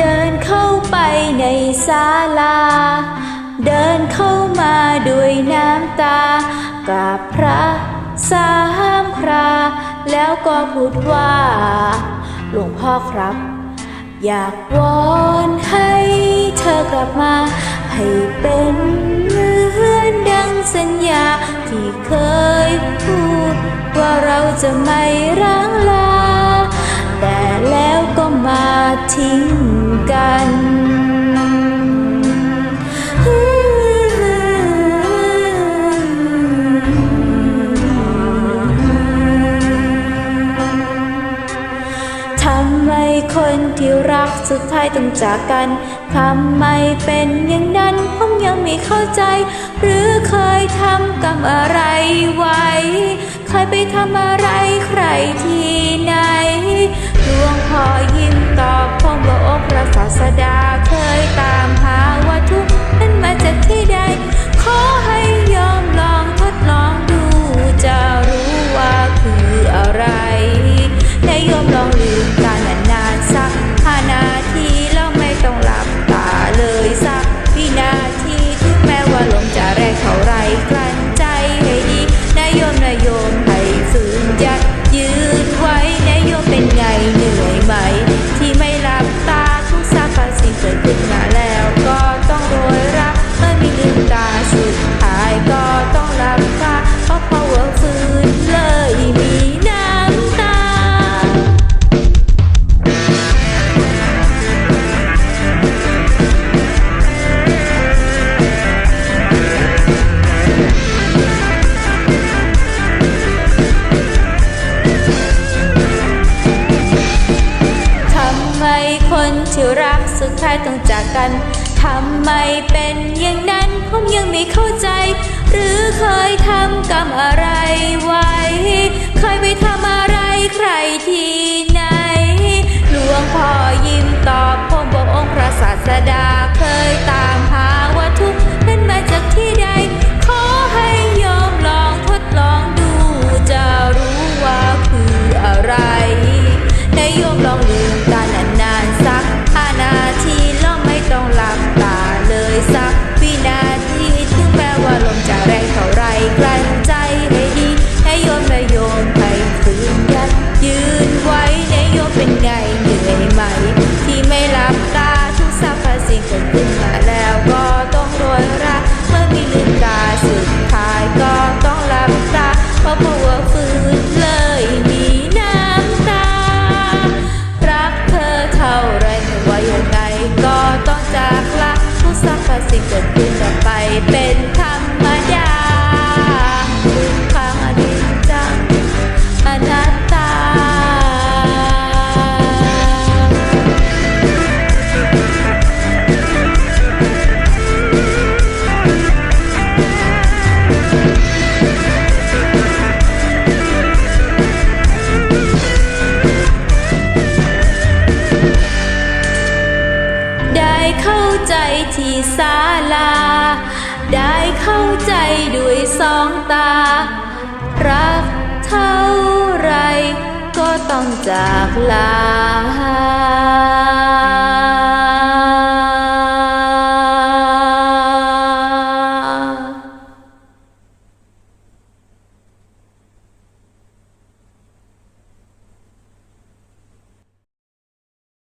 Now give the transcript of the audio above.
ดินเข้าไปในศาลา เดินเข้ามาด้วยน้ำตา กราบพระสามครา แล้วก็พูดว่า หลวงพ่อครับ อยากวอนให้เธอกลับมา ให้เป็นเหมือนดังสัญญา ที่เคยพูด ว่าเราจะไม่ร้างลา แต่แล้วก็มาทิ้ง ทำไมคนที่รักสุดท้ายต้องจากกัน ทำไมเป็นอย่างนั้นผมยังไม่เข้าใจ หรือเคยทำกรรมอะไรไว้ เคยไปทำอะไรใครที่ไหน ท้ายต้องจากกันทำไมเป็นอย่างนั้นผมยังไม่เข้าใจ หรือเคยทำกรรมอะไรไว้ เคยไปทำอะไรใครที่ไหน หลวงพ่อยิ้มตอบผมบอกองค์พระศาสดา สิ่งเกิดขึ้นดับไปเป็น ศาลา ได้เข้าใจด้วยสองตา รักเท่าไรก็ต้องจากลา